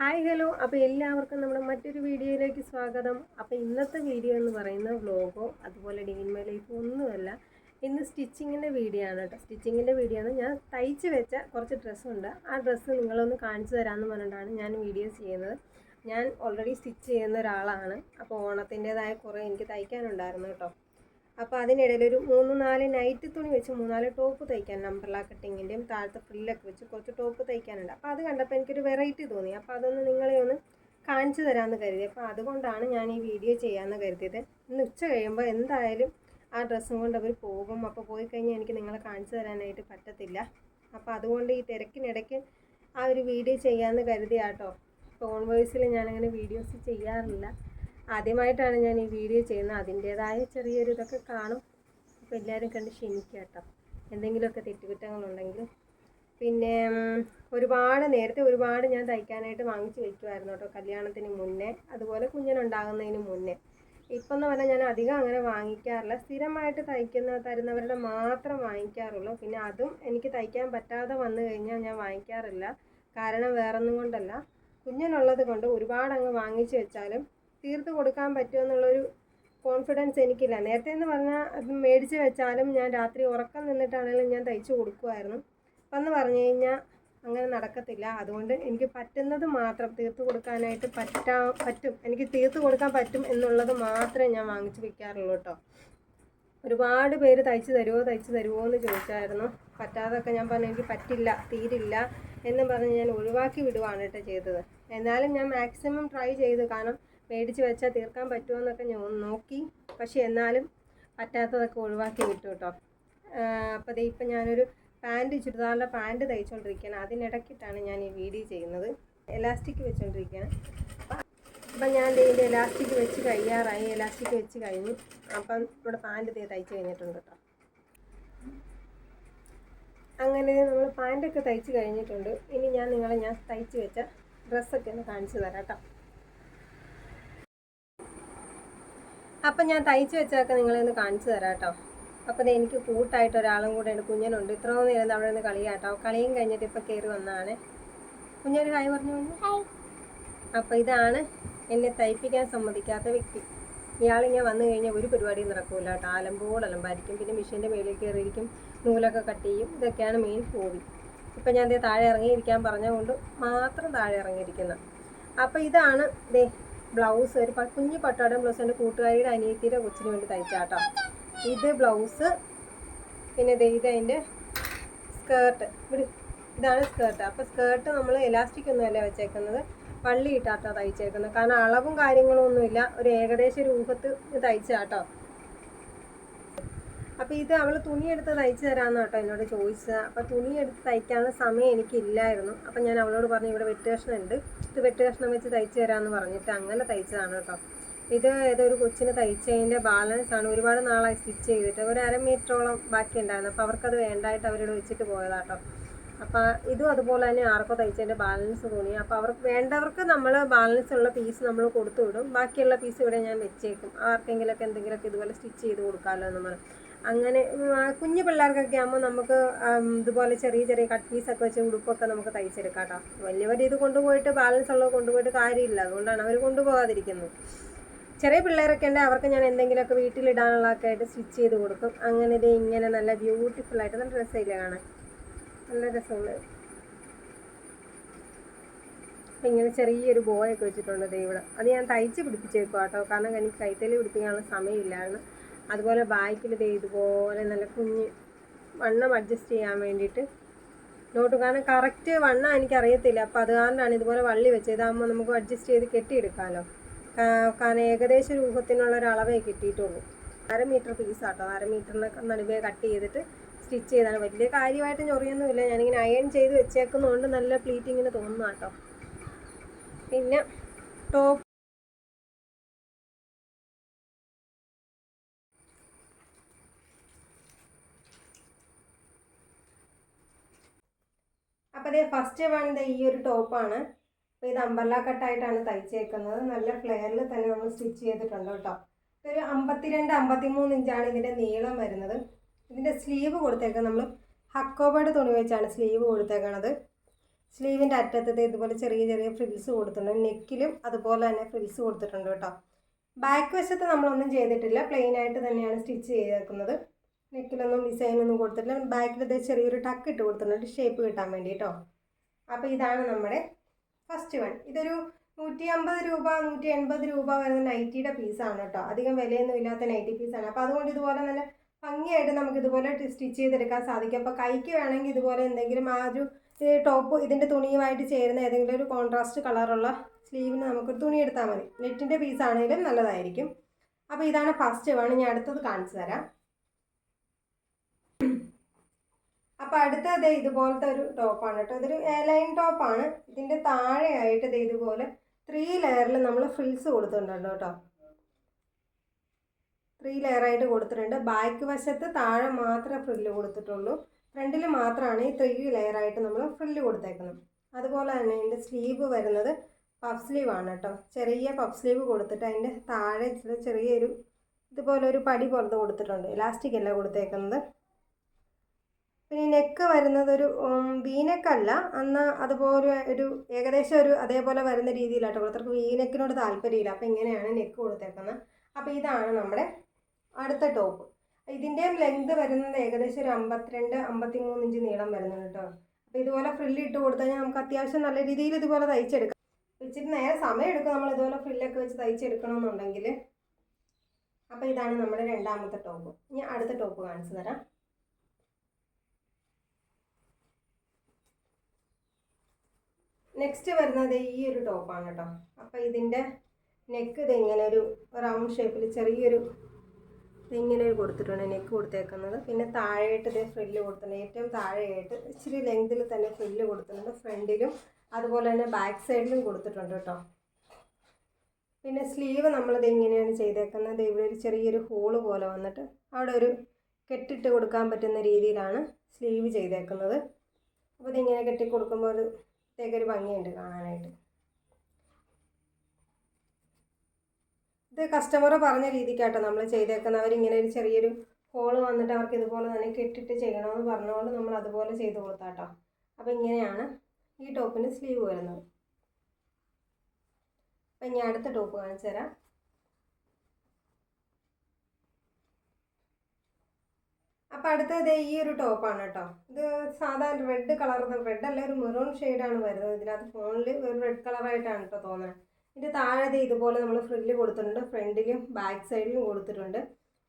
Hi hello അപ്പോൾ എല്ലാവർക്കും നമ്മുടെ മറ്റൊരു വീഡിയോയിലേക്ക് സ്വാഗതം. അപ്പോൾ ഇന്നത്തെ വീഡിയോ എന്ന് പറയുന്ന വ്ലോഗോ അതുപോലെ ഡീൻ മൈ ലൈഫോ ഒന്നുമല്ല. ഇന്ന് സ്റ്റിച്ചിങ്ങിന്റെ വീഡിയോ ആണ് കേട്ടോ. സ്റ്റിച്ചിങ്ങിന്റെ വീഡിയോ ആണ്. ഞാൻ തയ്ച്ച് വെച്ച കുറച്ച് ഡ്രസ്സുണ്ട് ആ ഡ്രസ്സ് നിങ്ങളൊന്ന് കാണിച്ചു തരാമെന്ന് പറഞ്ഞിട്ടാണ് ഞാൻ വീഡിയോ ചെയ്യുന്നത്. ഞാൻ ഓൾറെഡി സ്റ്റിച്ച് ചെയ്യുന്ന ഒരാളാണ്. അപ്പോൾ ഓണത്തിന്റേതായ കുറേ എനിക്ക് തയ്ക്കാനുണ്ടായിരുന്നു കേട്ടോ. അപ്പോൾ അതിനിടയിൽ ഒരു മൂന്ന് നാല് നൈറ്റ് തുണി വെച്ച് മൂന്നാൽ ടോപ്പ് തയ്ക്കാൻ നമ്പർലാ കട്ടിങ്ങിന്റെയും താഴത്തെ ഫ്രില്ലൊക്കെ വെച്ച് കുറച്ച് ടോപ്പ് തയ്ക്കാനുണ്ട്. അപ്പോൾ അത് കണ്ടപ്പോൾ എനിക്കൊരു വെറൈറ്റി തോന്നി. അപ്പോൾ അതൊന്ന് നിങ്ങളെ ഒന്ന് കാണിച്ചു തരാമെന്ന് കരുതി. അപ്പോൾ അതുകൊണ്ടാണ് ഞാൻ ഈ വീഡിയോ ചെയ്യാമെന്ന് കരുതിയത്. ഇന്ന് ഉച്ച കഴിയുമ്പോൾ എന്തായാലും ആ ഡ്രസ്സും കൊണ്ട് അവർ പോകും. അപ്പോൾ പോയി കഴിഞ്ഞാൽ എനിക്ക് നിങ്ങളെ കാണിച്ചു തരാനായിട്ട് പറ്റത്തില്ല. അപ്പോൾ അതുകൊണ്ട് ഈ തിരക്കിനിടയ്ക്ക് ആ ഒരു വീഡിയോ ചെയ്യാമെന്ന് കരുതിയാട്ടോ. ഫോൺ വോയിസിൽ ഞാനങ്ങനെ വീഡിയോസ് ചെയ്യാറില്ല. ആദ്യമായിട്ടാണ് ഞാൻ ഈ വീഡിയോ ചെയ്യുന്നത്. അതിന്റേതായ ചെറിയൊരു ഇതൊക്കെ കാണും. അപ്പോൾ എല്ലാവരും കണ്ട് ക്ഷമിക്കുക കേട്ടോ. എന്തെങ്കിലുമൊക്കെ തെറ്റുകുറ്റങ്ങളുണ്ടെങ്കിൽ. പിന്നെ ഒരുപാട് നേരത്തെ ഒരുപാട് ഞാൻ തയ്ക്കാനായിട്ട് വാങ്ങിച്ച് വെക്കുമായിരുന്നു കേട്ടോ കല്യാണത്തിന് മുന്നേ. അതുപോലെ കുഞ്ഞിനുണ്ടാകുന്നതിന് മുന്നേ. ഇപ്പം എന്ന് പറഞ്ഞാൽ ഞാൻ അധികം അങ്ങനെ വാങ്ങിക്കാറില്ല. സ്ഥിരമായിട്ട് തയ്ക്കുന്ന തരുന്നവരുടെ മാത്രം വാങ്ങിക്കാറുള്ളൂ. പിന്നെ അതും എനിക്ക് തയ്ക്കാൻ പറ്റാതെ വന്നു കഴിഞ്ഞാൽ ഞാൻ വാങ്ങിക്കാറില്ല. കാരണം വേറൊന്നും കൊണ്ടല്ല. കുഞ്ഞിനുള്ളത് കൊണ്ട് ഒരുപാട് അങ്ങ് വാങ്ങിച്ചു വെച്ചാലും തീർത്ത് കൊടുക്കാൻ പറ്റുമെന്നുള്ളൊരു കോൺഫിഡൻസ് എനിക്കില്ല. നേരത്തെ എന്ന് പറഞ്ഞാൽ അത് മേടിച്ച് വെച്ചാലും ഞാൻ രാത്രി ഉറക്കം നിന്നിട്ടാണെങ്കിലും ഞാൻ തയ്ച്ചു കൊടുക്കുമായിരുന്നു അപ്പം എന്ന് പറഞ്ഞു കഴിഞ്ഞാൽ അങ്ങനെ നടക്കത്തില്ല. അതുകൊണ്ട് എനിക്ക് പറ്റുന്നത് മാത്രം തീർത്ത് കൊടുക്കാനായിട്ട് പറ്റാ പറ്റും. എനിക്ക് തീർത്ത് കൊടുക്കാൻ പറ്റും എന്നുള്ളത് മാത്രമേ ഞാൻ വാങ്ങിച്ച് വെക്കാറുള്ളൂ കേട്ടോ. ഒരുപാട് പേര് തയ്ച്ച് തരുമോ തയ്ച്ച് തരുമോ എന്ന് ചോദിച്ചായിരുന്നു. പറ്റാതൊക്കെ ഞാൻ പറഞ്ഞു എനിക്ക് പറ്റില്ല തീരില്ല എന്ന് പറഞ്ഞ് ഞാൻ ഒഴിവാക്കി വിടുവാണ് കേട്ടോ ചെയ്തത്. എന്നാലും ഞാൻ മാക്സിമം ട്രൈ ചെയ്തു. കാരണം മേടിച്ച് വെച്ചാൽ തീർക്കാൻ പറ്റുമോ എന്നൊക്കെ ഞാൻ നോക്കി. പക്ഷേ എന്നാലും പറ്റാത്തതൊക്കെ ഒഴിവാക്കി വിട്ടു കേട്ടോ. അപ്പോൾ ദേ ഇപ്പം ഞാനൊരു പാന്റ് ചുരിദാറിന്റെ പാന്റ് തയ്ച്ചുകൊണ്ടിരിക്കുകയാണ് അതിനിടയ്ക്കിട്ടാണ് ഞാൻ ഈ വീഡിയോ ചെയ്യുന്നത്. എലാസ്റ്റിക് വെച്ചുകൊണ്ടിരിക്കുകയാണ് അപ്പം ഞാൻ ഇതിന്റെ എലാസ്റ്റിക് വെച്ച് കഴിയാറായി എലാസ്റ്റിക് വെച്ച് കഴിഞ്ഞു. അപ്പം ഇവിടെ പാന്റ് ദേ തയ്ച്ച് കഴിഞ്ഞിട്ടുണ്ട് കേട്ടോ. അങ്ങനെ നമ്മൾ പാന്റൊക്കെ തയ്ച്ച് കഴിഞ്ഞിട്ടുണ്ട്. ഇനി ഞാൻ നിങ്ങളെ ഞാൻ തയ്ച്ച് വെച്ച ഡ്രസ്സൊക്കെ ഒന്ന് കാണിച്ചു തരാം കേട്ടോ. അപ്പം ഞാൻ തയ്ച്ച് വെച്ചതൊക്കെ നിങ്ങളെ ഒന്ന് കാണിച്ചു തരാം കേട്ടോ അപ്പോൾ ദേ എനിക്ക് കൂട്ടായിട്ട് ഒരാളും കൂടെ ഉണ്ട് കുഞ്ഞനുണ്ട്. ഇത്രയും നേരം അവിടെ നിന്ന് കളിയാട്ടോ. കളിയും കഴിഞ്ഞിട്ട് ഇപ്പോൾ കയറി വന്നതാണ്. കുഞ്ഞൊരു ഹായ് പറഞ്ഞു അപ്പോൾ ഇതാണ് എന്നെ തയ്പ്പിക്കാൻ സമ്മതിക്കാത്ത വ്യക്തി. ഇയാൾ ഞാൻ വന്നു കഴിഞ്ഞാൽ ഒരു പരിപാടിയും നടക്കൂല കേട്ടോ. ആലമ്പോട് അലമ്പായിരിക്കും പിന്നെ മെഷീന്റെ മേളിൽ കയറിയിരിക്കും നൂലൊക്കെ കട്ട് ചെയ്യും. ഇതൊക്കെയാണ് മെയിൻ ഹോബി ഇപ്പം ഞാൻ ദേ താഴെ ഇറങ്ങിയിരിക്കാൻ പറഞ്ഞതുകൊണ്ട് മാത്രം താഴെ ഇറങ്ങിയിരിക്കുന്നത് അപ്പോൾ ഇതാണ് ദേ ബ്ലൗസ് ഒരു കുഞ്ഞു പട്ടാടൻ ബ്ലൗസ് എന്റെ കൂട്ടുകാരിയുടെ അനിയത്തിയുടെ കൊച്ചിന് വേണ്ടി തയ്ച്ചാട്ടോ. ഇത് ബ്ലൗസ്. പിന്നെ ഇത് അതിന്റെ സ്കേർട്ട്. ഇവിടെ ഇതാണ് സ്കേർട്ട്. അപ്പോൾ സ്കേർട്ട് നമ്മൾ എലാസ്റ്റിക് ഒന്നുമല്ല വെച്ചേക്കുന്നത്. പള്ളി ഇട്ടാട്ടോ തയ്ച്ചേക്കുന്നത്. കാരണം അളവും കാര്യങ്ങളും ഒന്നുമില്ല. ഒരു ഏകദേശ രൂപത്ത് തയ്ച്ചാട്ടോ. അപ്പോൾ ഇത് അവൾ തുണി എടുത്ത് തയ്ച്ചു തരാമെന്ന് കേട്ടോ എന്നോട് ചോദിച്ചത്. അപ്പോൾ തുണിയെടുത്ത് തയ്ക്കാനുള്ള സമയം എനിക്കില്ലായിരുന്നു. അപ്പോൾ ഞാൻ അവളോട് പറഞ്ഞു ഇവിടെ വെട്ട് കഷ്ണം ഉണ്ട്. ഇത് വെട്ട് കഷ്ണം വെച്ച് തയ്ച്ചു തരാമെന്ന് പറഞ്ഞിട്ട് അങ്ങനെ തയ്ച്ചതാണ് കേട്ടോ. ഇത് ഏതോ ഒരു കൊച്ചിന് തയ്ച്ചതിന്റെ ബാലൻസ് ആണ് ഒരുപാട് നാളായി സ്റ്റിച്ച് ചെയ്തിട്ട്. ഒരു അര മീറ്ററോളം ബാക്കി ഉണ്ടായിരുന്നു. അപ്പോൾ അവർക്കത് വേണ്ടായിട്ട് അവരോട് വെച്ചിട്ട് പോയതാട്ടോ അപ്പോൾ ഇതും അതുപോലെ തന്നെ ആർക്കോ തയ്ച്ചതിന്റെ ബാലൻസ് തോന്നി അപ്പോൾ അവർക്ക് വേണ്ടവർക്ക് നമ്മൾ ബാലൻസ് ഉള്ള പീസ് നമ്മൾ കൊടുത്തു വിടും. ബാക്കിയുള്ള പീസ് ഇവിടെ ഞാൻ വെച്ചേക്കും. ആർക്കെങ്കിലൊക്കെ എന്തെങ്കിലുമൊക്കെ ഇതുപോലെ സ്റ്റിച്ച് ചെയ്ത് കൊടുക്കാമല്ലോ എന്ന് അങ്ങനെ കുഞ്ഞു പിള്ളേർക്കൊക്കെ ആകുമ്പോൾ നമുക്ക് ഇതുപോലെ ചെറിയ ചെറിയ കട്ട് പീസൊക്കെ വെച്ച് ഉടുപ്പൊക്കെ നമുക്ക് തയ്ച്ചെടുക്കാം കേട്ടോ വലിയവർ ഇത് കൊണ്ടുപോയിട്ട് ബാലൻസ് ഉള്ളത് കൊണ്ടുപോയിട്ട് കാര്യമില്ല. അതുകൊണ്ടാണ് അവർ കൊണ്ടുപോകാതിരിക്കുന്നത്. ചെറിയ പിള്ളേരൊക്കെ ഉണ്ടെങ്കിൽ അവർക്ക് ഞാൻ എന്തെങ്കിലുമൊക്കെ വീട്ടിലിടാനുള്ളതൊക്കെ ആയിട്ട് സ്റ്റിച്ച് ചെയ്ത് കൊടുക്കും. അങ്ങനെ ഇത് ഇങ്ങനെ നല്ല ബ്യൂട്ടിഫുൾ ആയിട്ട് നല്ല ഡ്രസ്സില്ല കാണാൻ. നല്ല രസമുണ്ട് ഇങ്ങനെ ചെറിയൊരു ബോയൊക്കെ വെച്ചിട്ടുണ്ട് ഇവിടെ. അത് ഞാൻ തയ്ച്ച് പിടിപ്പിച്ചേക്കും കേട്ടോ കാരണം എനിക്ക് കൈത്തലി പിടിപ്പിക്കാനുള്ള സമയമില്ലായിരുന്നു അതുപോലെ ബാക്കിൽ ദേ ഇതുപോലെ നല്ല കുഞ്ഞ് വണ്ണം അഡ്ജസ്റ്റ് ചെയ്യാൻ വേണ്ടിയിട്ട് നോട്ട് കാരണം കറക്റ്റ് വണ്ണം എനിക്കറിയത്തില്ല. അപ്പോൾ അത് കാരണമാണ് ഇതുപോലെ വള്ളി വെച്ചത്. ഇതാകുമ്പോൾ നമുക്ക് അഡ്ജസ്റ്റ് ചെയ്ത് കെട്ടിയെടുക്കാമല്ലോ കാരണം ഏകദേശം രൂപത്തിനുള്ള ഒരു അളവേ കിട്ടിയിട്ടുള്ളൂ. അര മീറ്റർ പീസ് പീസാട്ടോ അര മീറ്ററിന് നടുവേ കട്ട് ചെയ്തിട്ട് സ്റ്റിച്ച് ചെയ്താണ്. വലിയ കാര്യമായിട്ട് ഞൊറിയൊന്നുമില്ല. ഞാനിങ്ങനെ അയൺ ചെയ്ത് വെച്ചേക്കുന്നതുകൊണ്ട് നല്ല പ്ലീറ്റിങ്ങിന് തോന്നുന്നു കേട്ടോ പിന്നെ ടോപ്പ് അതേ ഫസ്റ്റ് വൺ ഈ ഒരു ടോപ്പാണ് അപ്പോൾ ഇത് അമ്പർല കട്ടായിട്ടാണ് തയ്ച്ചേക്കുന്നത്. നല്ല ഫ്ലെയറിൽ തന്നെ നമ്മൾ സ്റ്റിച്ച് ചെയ്തിട്ടുണ്ട് കേട്ടോ. ഒരു അമ്പത്തിരണ്ട് അമ്പത്തിമൂന്ന് ഇഞ്ചാണ് ഇതിന്റെ നീളം വരുന്നത്. ഇതിന്റെ സ്ലീവ് കൊടുത്തേക്കുന്നത് നമ്മൾ ഹക്കോബയുടെ തുണി വെച്ചാണ് സ്ലീവ് കൊടുത്തേക്കുന്നത് സ്ലീവിന്റെ അറ്റത്തത് ഇതുപോലെ ചെറിയ ചെറിയ ഫ്രിൽസ് കൊടുത്തിട്ടുണ്ട്. നെക്കിലും അതുപോലെ തന്നെ ഫ്രിൽസ് കൊടുത്തിട്ടുണ്ട് കേട്ടോ. ബാക്ക് വശത്ത് നമ്മളൊന്നും ചെയ്തിട്ടില്ല. പ്ലെയിൻ ആയിട്ട് തന്നെയാണ് സ്റ്റിച്ച് ചെയ്തേക്കുന്നത്. നെക്കിലൊന്നും ഡിസൈനൊന്നും കൊടുത്തിട്ടില്ല. ബാക്കിൽ ഇത് ചെറിയൊരു ടക്ക് ഇട്ട് കൊടുത്തിട്ടുണ്ട്. ഷേപ്പ് കിട്ടാൻ വേണ്ടി കേട്ടോ അപ്പോൾ ഇതാണ് നമ്മുടെ ഫസ്റ്റ് വൺ ഇതൊരു നൂറ്റി അമ്പത് രൂപ നൂറ്റി എൺപത് രൂപ വരുന്ന നൈറ്റിയുടെ പീസാണ് കേട്ടോ അധികം വിലയൊന്നും ഇല്ലാത്ത നൈറ്റി പീസാണ് അപ്പോൾ അതുകൊണ്ട് ഇതുപോലെ നല്ല ഭംഗിയായിട്ട് നമുക്ക് ഇതുപോലെ സ്റ്റിച്ച് ചെയ്തെടുക്കാൻ സാധിക്കും. അപ്പോൾ കൈക്ക് വേണമെങ്കിൽ ഇതുപോലെ എന്തെങ്കിലും ആ ഒരു ടോപ്പ് ഇതിന്റെ തുണിയുമായിട്ട് ചേരുന്ന ഏതെങ്കിലും ഒരു കോൺട്രാസ്റ്റ് കളറുള്ള സ്ലീവിന് നമുക്കൊരു തുണി എടുത്താൽ മതി. നെറ്റിന്റെ പീസാണെങ്കിലും നല്ലതായിരിക്കും. അപ്പോൾ ഇതാണ് ഫസ്റ്റ് വേണം ഞാൻ അടുത്തത് കാണിച്ചു തരാം. അപ്പോൾ അടുത്തത് ഇതുപോലത്തെ ഒരു ടോപ്പാണ് കേട്ടോ. ഇതൊരു എയർലൈൻ ടോപ്പാണ് ഇതിന്റെ താഴെയായിട്ട് ഇത് ഇതുപോലെ ത്രീ ലെയറിൽ നമ്മൾ ഫ്രിൽസ് കൊടുത്തിട്ടുണ്ട് കേട്ടോ. ത്രീ ലെയറായിട്ട് കൊടുത്തിട്ടുണ്ട്. ബാക്ക് വശത്ത് താഴെ മാത്രമേ ഫ്രില്ല് കൊടുത്തിട്ടുള്ളൂ. ഫ്രണ്ടിൽ മാത്രമാണ് ഈ ത്രീ ലെയറായിട്ട് നമ്മൾ ഫ്രില്ല് കൊടുത്തേക്കുന്നത്. അതുപോലെ തന്നെ ഇതിന്റെ സ്ലീവ് വരുന്നത് പഫ് സ്ലീവ് ആണ് കേട്ടോ. ചെറിയ പഫ് സ്ലീവ് കൊടുത്തിട്ട് അതിന്റെ താഴെ ചെറിയൊരു ഇതുപോലെ ഒരു പടി പുറത്ത് കൊടുത്തിട്ടുണ്ട്. ഇലാസ്റ്റിക് അല്ല കൊടുത്തേക്കുന്നത്. പിന്നെ നെക്ക് വരുന്നത് ഒരു വീനെക്കല്ല എന്നാൽ അതുപോലെ ഒരു ഏകദേശം ഒരു അതേപോലെ വരുന്ന രീതിയിലാട്ടോ. കൊടുത്തവർക്ക് വീനെക്കിനോട് താല്പര്യമില്ല. അപ്പോൾ ഇങ്ങനെയാണ് നെക്ക് കൊടുത്തേക്കുന്നത്. അപ്പോൾ ഇതാണ് നമ്മുടെ അടുത്ത ടോപ്പ് ഇതിന്റെയും ലെങ്ത് വരുന്നത് ഏകദേശം ഒരു അമ്പത്തിരണ്ട് അമ്പത്തി മൂന്ന് ഇഞ്ച് നീളം വരുന്നുണ്ട് കേട്ടോ. അപ്പോൾ ഇതുപോലെ ഫ്രില്ല് ഇട്ട് കൊടുത്തു കഴിഞ്ഞാൽ നമുക്ക് അത്യാവശ്യം നല്ല രീതിയിൽ ഇതുപോലെ തയ്ച്ചെടുക്കാം. ഇച്ചിരി നേരെ സമയം എടുക്കും നമ്മൾ ഇതുപോലെ ഫ്രില്ലൊക്കെ വെച്ച് തയ്ച്ചെടുക്കണമെന്നുണ്ടെങ്കിൽ. അപ്പോൾ ഇതാണ് നമ്മുടെ രണ്ടാമത്തെ ടോപ്പ് ഇനി അടുത്ത ടോപ്പ് കാണിച്ചു തരാം. നെക്സ്റ്റ് വരുന്നത് ഈ ഒരു ടോപ്പാണ് കേട്ടോ. അപ്പോൾ ഇതിന്റെ നെക്ക് ഇത് ഇങ്ങനെ ഒരു റൗണ്ട് ഷേപ്പിൽ ചെറിയൊരു ഇങ്ങനെ കൊടുത്തിട്ടുണ്ട് നെക്ക് കൊടുത്തേക്കുന്നത്. പിന്നെ താഴെയായിട്ട് ഇതേ ഫ്രില്ല് കൊടുത്തിട്ടുണ്ട്. ഏറ്റവും താഴെയായിട്ട് ഇച്ചിരി ലെങ്തിൽ തന്നെ ഫ്രില്ല് കൊടുത്തിട്ടുണ്ട്. ഫ്രണ്ടിലും അതുപോലെ തന്നെ ബാക്ക് സൈഡിലും കൊടുത്തിട്ടുണ്ട് കേട്ടോ. പിന്നെ സ്ലീവ് നമ്മളിത് ഇങ്ങനെയാണ് ചെയ്തേക്കുന്നത്. ഇവിടെ ഒരു ചെറിയൊരു ഹോൾ പോലെ വന്നിട്ട് അവിടെ ഒരു കെട്ടിട്ട് കൊടുക്കാൻ പറ്റുന്ന രീതിയിലാണ് സ്ലീവ് ചെയ്തേക്കുന്നത്. അപ്പോൾ ഇതിങ്ങനെ കെട്ടി കൊടുക്കുമ്പോൾ ഒരു പ്രത്യേക ഒരു ഭംഗിയുണ്ട് കാണാനായിട്ട്. ഇത് കസ്റ്റമർ പറഞ്ഞ രീതിക്കാട്ടോ നമ്മൾ ചെയ്തേക്കുന്നവർ ഇങ്ങനെ ഒരു ചെറിയൊരു ഹോൾ വന്നിട്ട് അവർക്ക് ഇതുപോലെ തന്നെ കെട്ടിട്ട് ചെയ്യണമെന്ന് പറഞ്ഞുകൊണ്ട് നമ്മൾ അതുപോലെ ചെയ്ത് കൊടുത്താട്ടോ. അപ്പോൾ ഇങ്ങനെയാണ് ഈ ടോപ്പിന് സ്ലീവ് വരുന്നത്. അപ്പം ഇനി അടുത്ത ടോപ്പ് കാണിച്ചു തരാം അപ്പോൾ അടുത്തത് ഈ ഒരു ടോപ്പാണ് കേട്ടോ ഇത് സാധാരണ റെഡ് കളർ റെഡ് അല്ല ഒരു മെറൂൺ ഷെയ്ഡാണ് വരുന്നത്. ഇതിനകത്ത് ഫോണിൽ ഒരു റെഡ് കളറായിട്ടാണ് കേട്ടോ തോന്നുന്നത് ഇതിന്റെ താഴെ ഇതുപോലെ നമ്മൾ ഫ്രില്ല് കൊടുത്തിട്ടുണ്ട്. ഫ്രണ്ടിലും ബാക്ക് സൈഡിലും കൊടുത്തിട്ടുണ്ട്.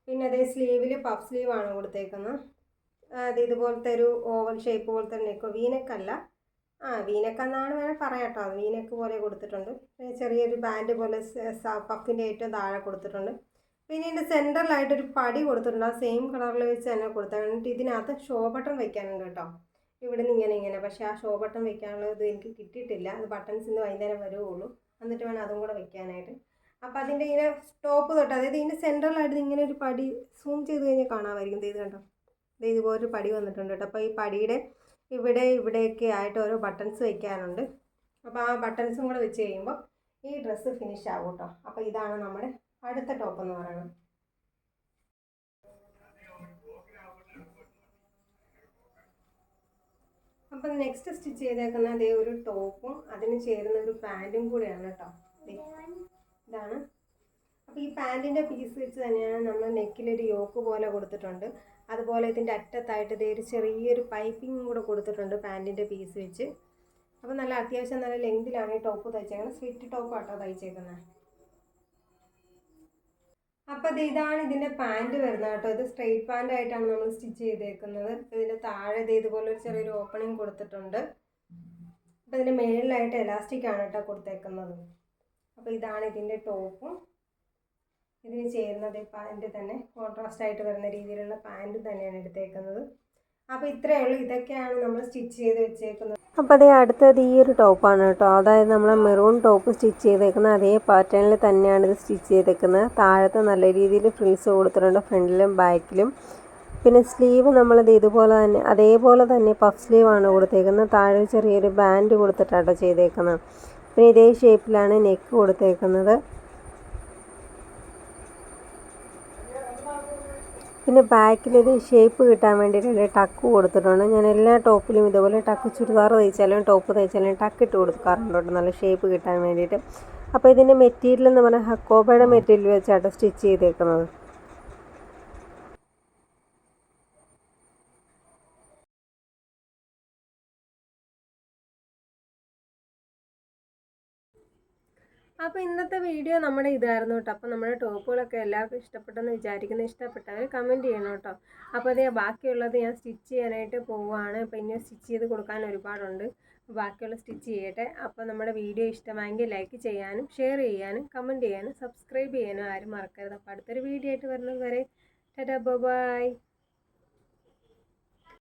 പിന്നെ അതേ സ്ലീവിൽ പഫ് സ്ലീവ് ആണ് കൊടുത്തേക്കുന്നത് അത് ഇതുപോലത്തെ ഒരു ഓവൽ ഷേപ്പ് പോലത്തെ നെക്ക് വീനക്കല്ല ആ വീനക്കെന്നാണ് വേണേൽ പറയാം കേട്ടോ വീനക്ക് പോലെ കൊടുത്തിട്ടുണ്ട്. ചെറിയൊരു ബാൻഡ് പോലെ പഫിന്റെ ഏറ്റവും താഴെ കൊടുത്തിട്ടുണ്ട്. പിന്നെ ഇതിന്റെ സെന്ററിലായിട്ടൊരു പടി കൊടുത്തിട്ടുണ്ട്. ആ സെയിം കളറിൽ വെച്ച് തന്നെ കൊടുത്താൽ എന്നിട്ട് ഇതിനകത്ത് ഷോ ബട്ടൺ വെക്കാനുണ്ട് കേട്ടോ. ഇവിടെ നിന്ന് ഇങ്ങനെ ഇങ്ങനെ. പക്ഷേ ആ ഷോ ബട്ടൺ വെക്കാനുള്ളത് എനിക്ക് കിട്ടിയിട്ടില്ല. അത് ബട്ടൺസ് ഇന്ന് വൈകുന്നേരം വരുവുള്ളൂ. എന്നിട്ട് വേണം അതും കൂടെ വെക്കാനായിട്ട്. അപ്പോൾ അതിന്റെ ഇങ്ങനെ ടോപ്പ് തൊട്ട് അതായത് ഇതിന്റെ സെന്ററിലായിട്ട് ഇങ്ങനെ ഒരു പടി സൂം ചെയ്ത് കഴിഞ്ഞാൽ കാണാമായിരിക്കും. ഇത് കണ്ടോ? ഇത് ഇതുപോലൊരു പടി വന്നിട്ടുണ്ട് കേട്ടോ. അപ്പോൾ ഈ പടിയുടെ ഇവിടെ ഇവിടെയൊക്കെ ആയിട്ട് ഓരോ ബട്ടൺസ് വെക്കാനുണ്ട്. അപ്പോൾ ആ ബട്ടൺസും കൂടെ വെച്ച് കഴിയുമ്പോൾ ഈ ഡ്രസ്സ് ഫിനിഷ് ആകും കേട്ടോ. അപ്പോൾ ഇതാണ് നമ്മുടെ അടുത്ത ടോപ്പ് എന്ന് പറയുന്നത് അപ്പം നെക്സ്റ്റ് സ്റ്റിച്ച് ചെയ്തേക്കുന്ന അതേ ഒരു ടോപ്പും അതിന് ചേരുന്ന ഒരു പാന്റും കൂടെയാണ് കേട്ടോ ഇതാണ്. അപ്പോൾ ഈ പാന്റിന്റെ പീസ് വെച്ച് തന്നെയാണ് നമ്മൾ നെക്കിലൊരു യോക്ക് പോലെ കൊടുത്തിട്ടുണ്ട്. അതുപോലെ ഇതിന്റെ അറ്റത്തായിട്ട് ഇതേ ഒരു ചെറിയൊരു പൈപ്പിംഗ് കൂടെ കൊടുത്തിട്ടുണ്ട് പാന്റിന്റെ പീസ് വെച്ച്. അപ്പോൾ നല്ല അത്യാവശ്യം നല്ല ലെങ്തിലാണ് ഈ ടോപ്പ് തയ്ച്ചേക്കുന്നത്. സ്ലിറ്റ് ടോപ്പാട്ടോ തയ്ച്ചേക്കുന്നത്. അപ്പോൾ ഇത് ഇതാണ് ഇതിന്റെ പാന്റ് വരുന്നത് കേട്ടോ. ഇത് സ്ട്രെയിറ്റ് പാന്റ് ആയിട്ടാണ് നമ്മൾ സ്റ്റിച്ച് ചെയ്തേക്കുന്നത്. ഇതിന്റെ താഴെ ഇത് ഇതുപോലെ ഒരു ചെറിയൊരു ഓപ്പണിംഗ് കൊടുത്തിട്ടുണ്ട്. അപ്പോൾ ഇതിന്റെ മേളിലായിട്ട് എലാസ്റ്റിക് ആണ് കേട്ടോ കൊടുത്തേക്കുന്നത്. അപ്പോൾ ഇതാണ് ഇതിന്റെ ടോപ്പും ഇതിന് ചേരുന്നത് പാന്റ് തന്നെ കോൺട്രാസ്റ്റ് ആയിട്ട് വരുന്ന രീതിയിലുള്ള പാന്റ് തന്നെയാണ് എടുത്തേക്കുന്നത്. അപ്പോൾ ഇത്രയേ ഉള്ളൂ. ഇതൊക്കെയാണ് നമ്മൾ സ്റ്റിച്ച് ചെയ്ത് വെച്ചേക്കുന്നത്. അപ്പോൾ അതേ അടുത്തത് ഈ ഒരു ടോപ്പാണ് കേട്ടോ. അതായത് നമ്മൾ മെറൂൺ ടോപ്പ് സ്റ്റിച്ച് ചെയ്തേക്കുന്ന അതേ പാറ്റേണിൽ തന്നെയാണ് ഇത് സ്റ്റിച്ച് ചെയ്തേക്കുന്നത്. താഴത്ത് നല്ല രീതിയിൽ ഫ്രിൽസ് കൊടുത്തിട്ടുണ്ട് ഫ്രണ്ടിലും ബാക്കിലും പിന്നെ സ്ലീവ് നമ്മളിത് ഇതുപോലെ തന്നെ അതേപോലെ തന്നെ പഫ് സ്ലീവാണ് കൊടുത്തേക്കുന്നത്. താഴെ ചെറിയൊരു ബാൻഡ് കൊടുത്തിട്ടാട്ടോ ചെയ്തേക്കുന്നത്. പിന്നെ ഇതേ ഷേപ്പിലാണ് നെക്ക് കൊടുത്തേക്കുന്നത്. പിന്നെ ബാക്കിലൊരു ഷേപ്പ് കിട്ടാൻ വേണ്ടിയിട്ട് ടക്ക് കൊടുത്തിട്ടുണ്ട് ഞാൻ എല്ലാ ടോപ്പിലും ഇതുപോലെ ടക്ക് ചുരിദാർ തയ്ച്ചാലും ടോപ്പ് തയ്ച്ചാലും ടക്ക് ഇട്ട് കൊടുക്കാറുണ്ട് നല്ല ഷേപ്പ് കിട്ടാൻ വേണ്ടിയിട്ട്. അപ്പോൾ ഇതിന്റെ മെറ്റീരിയൽ എന്ന് പറഞ്ഞാൽ ഹക്കോബയുടെ മെറ്റീരിയൽ വെച്ചാട്ടോ സ്റ്റിച്ച് ചെയ്തേക്കുന്നത്. അപ്പോൾ ഇന്നത്തെ വീഡിയോ നമ്മുടെ ഇതായിരുന്നു കേട്ടോ അപ്പോൾ നമ്മുടെ ടോപ്പുകളൊക്കെ എല്ലാവർക്കും ഇഷ്ടപ്പെട്ടെന്ന് വിചാരിക്കുന്ന. ഇഷ്ടപ്പെട്ടവർ കമന്റ് ചെയ്യണം കേട്ടോ അപ്പോൾ അതേ ബാക്കിയുള്ളത് ഞാൻ സ്റ്റിച്ച് ചെയ്യാനായിട്ട് പോവുകയാണ്. അപ്പോൾ ഇനി സ്റ്റിച്ച് ചെയ്ത് കൊടുക്കാൻ ഒരുപാടുണ്ട്. ബാക്കിയുള്ള സ്റ്റിച്ച് ചെയ്യട്ടെ. അപ്പോൾ നമ്മുടെ വീഡിയോ ഇഷ്ടമായെങ്കിൽ ലൈക്ക് ചെയ്യാനും ഷെയർ ചെയ്യാനും കമന്റ് ചെയ്യാനും സബ്സ്ക്രൈബ് ചെയ്യാനും ആരും മറക്കരുത്. അപ്പോൾ അടുത്തൊരു വീഡിയോ ആയിട്ട് വരുന്നത് വരെ. ബൈ.